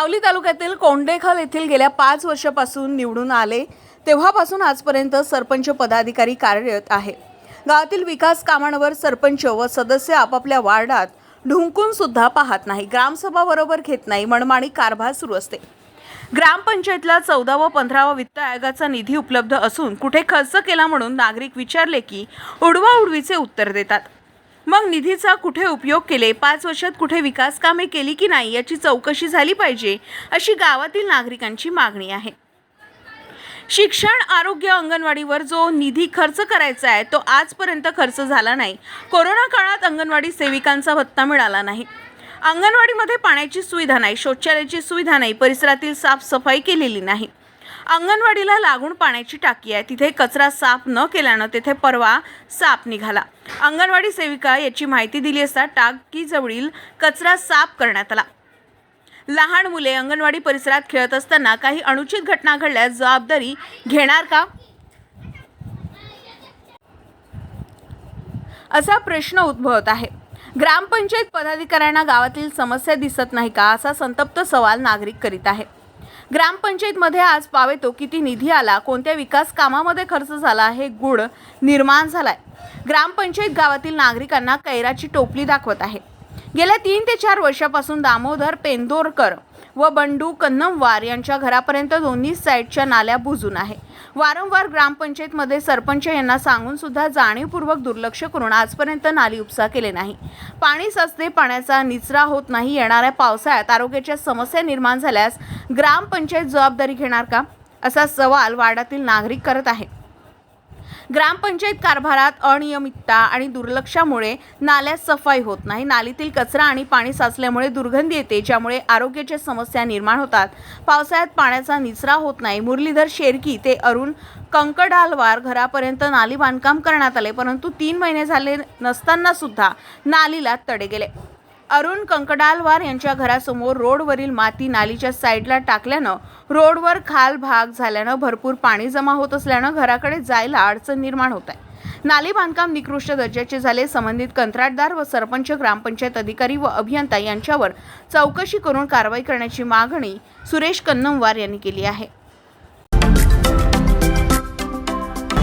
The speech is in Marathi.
सावली तालुक्यातील कोंडेखल येथील गेल्या पाच वर्षापासून निवडून आले तेव्हापासून आजपर्यंत सरपंच पदाधिकारी कार्यरत आहे. गावातील विकास कामांवर सरपंच व सदस्य आपापल्या वार्डात ढुंकून सुद्धा पाहत नाही ग्रामसभा बरोबर घेत नाही मनमाणी कारभार सुरू असते. ग्रामपंचायतला चौदा व पंधरावा वित्त आयोगाचा निधी उपलब्ध असून कुठे खर्च केला म्हणून नागरिक विचारले की उडवा उडवीचे उत्तर देतात. मग निधीचा कुठे उपयोग केले? पाच वर्षात कुठे विकास कामे केली की नाही याची चौकशी झाली पाहिजे अशी गावातील नागरिकांची मागणी आहे. शिक्षण आरोग्य अंगणवाडीवर जो निधी खर्च करायचा आहे तो आजपर्यंत खर्च झाला नाही. कोरोना काळात अंगणवाडी सेविकांचा भत्ता मिळाला नाही. अंगणवाडीमध्ये पाण्याची सुविधा नाही शौचालयाची सुविधा नाही परिसरातील साफसफाई केलेली नाही. अंगणवाडीला लागून पाण्याची टाकी आहे. तिथे कचरा साफ न केल्यानं तेथे परवा साप निघाला. अंगणवाडी सेविका याची माहिती दिली असता टाकीजवळील कचरा साफ करण्यात आला. लहान मुले अंगणवाडी परिसरात खेळत असताना काही अनुचित घटना घडल्यास जबाबदारी घेणार का? असा प्रश्न उद्भवत आहे. ग्रामपंचायत पदाधिकाऱ्यांना गावातील समस्या दिसत नाही का असा संतप्त सवाल नागरिक करीत आहे. ग्रामपंचायतमध्ये आज पावेतो किती निधी आला कोणत्या विकास कामामध्ये खर्च झाला हे गुढ निर्माण झालाय. ग्रामपंचायत गावातील नागरिकांना कैराची टोपली दाखवत आहे. गेल्या तीन ते चार वर्षापासून दामोदर पेंदोरकर व बंडू कन्नमवार यांच्या घरापर्यंत दोन्ही साईडच्या नाल्या बुजून आहे. वारंवार ग्रामपंचायतमध्ये सरपंच यांना सांगून सुद्धा जाणीवपूर्वक दुर्लक्ष करून आजपर्यंत नाली उपसा केले नाही. पाणी सचते पाण्याचा निचरा होत नाही येणाऱ्या पावसाळ्यात आरोग्याच्या समस्या निर्माण झाल्यास ग्रामपंचायत जबाबदारी घेणार का? असा सवाल वाड्यातील नागरिक करत आहे ग्रामपंचायत कारभारात अनियमितता आणि दुर्लक्षामुळे नाल्यात सफाई होत नाही. नालीतील कचरा आणि पाणी साचल्यामुळे दुर्गंधी येते ज्यामुळे आरोग्याच्या समस्या निर्माण होतात. पावसाळ्यात पाण्याचा निचरा होत नाही. मुरलीधर शेरकी ते अरुण कंकडालवार घरापर्यंत नाली बांधकाम करण्यात आले परंतु तीन महिने झाले नसताना सुद्धा नालीला तडे गेले. अरुण कंकडालवार यांच्या घरासमोर रोडवरील माती नालीच्या साईडला टाकल्यानं रोडवर खाल भाग झाल्यानं भरपूर पाणी जमा होत असल्यानं घराकडे जायला अडचण निर्माण होत आहे. नाली बांधकाम निकृष्ट दर्जाचे झाले संबंधित कंत्राटदार व सरपंच ग्रामपंचायत अधिकारी व अभियंता यांच्यावर चौकशी करून कारवाई करण्याची मागणी सुरेश कन्नमवार यांनी केली आहे.